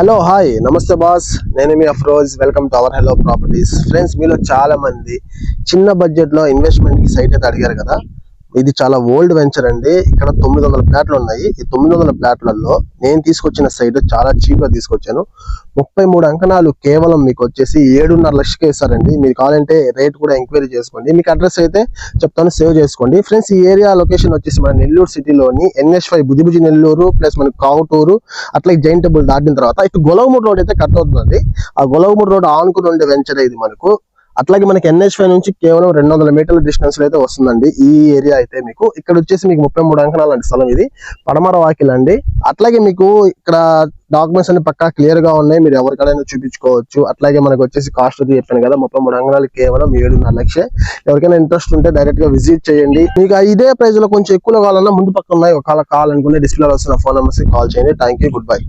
Hello hi నమస్తే boss నేను మీ Afroz welcome to our hello properties friends మీలో చాలా మంది చిన్న బడ్జెట్లో ఇన్వెస్ట్మెంట్కి సైట్ అయితే అడిగారు కదా. ఇది చాలా ఓల్డ్ వెంచర్ అండి. ఇక్కడ తొమ్మిది వందల ప్లాట్లు ఉన్నాయి. ఈ తొమ్మిది వందల ప్లాట్లలో నేను తీసుకొచ్చిన సైట్ చాలా చీప్గా తీసుకొచ్చాను. ముప్పై మూడు అంకణాలు కేవలం మీకు వచ్చేసి ఏడున్నర లక్షకే వేస్తారండి మీరు కావాలంటే రేట్ కూడా ఎంక్వైరీ చేసుకోండి. మీకు అడ్రస్ అయితే చెప్తాను సేవ్ చేసుకోండి. ఫ్రెండ్స్ ఈ ఏరియా లొకేషన్ వచ్చేసి మన నెల్లూరు సిటీలోని ఎన్ఎస్ ఫైవ్ బుజిబుజి నెల్లూరు ప్లస్ మనకి కావుటూరు అట్లాగే జైన్ టెంపుల్ దాటిన తర్వాత ఇటు గొలవమూడు రోడ్ అయితే కట్ అవుతుందండి. ఆ గొలవమూడు రోడ్ ఆనుకుని ఉండే వెంచర్ ఇది మనకు. అట్లాగే మనకి ఎన్హెచ్ ఫైవ్ నుంచి కేవలం రెండు వందల మీటర్ల డిస్టెన్స్లో అయితే వస్తుందండి. ఈ ఏరియా అయితే మీకు. ఇక్కడ వచ్చేసి మీకు ముప్పై మూడు అంకణాలు అండి స్థలం ఇది. పడమర వాకిల్ అండి. అట్లాగే మీకు ఇక్కడ డాక్యుమెంట్స్ అన్ని పక్కా క్లియర్గా ఉన్నాయి. మీరు ఎవరికైనా చూపించుకోవచ్చు. అట్లాగే మనకు వచ్చేసి కాస్ట్ అది చెప్పాను కదా. ముప్పై మూడు అంకణాలు కేవలం ఏడున్నర లక్షే. ఎవరికైనా ఇంట్రెస్ట్ ఉంటే డైరెక్ట్గా విజిట్ చేయండి. మీకు ఇదే ప్రైస్లో కొంచెం ఎక్కువ కావాలన్నా ముందు పక్క ఉన్నాయి. ఒకవేళ కావాలనుకుంటే డిస్ప్లే వస్తున్న ఫోన్ నెంబర్స్ కాల్ చేయండి. Thank you good bye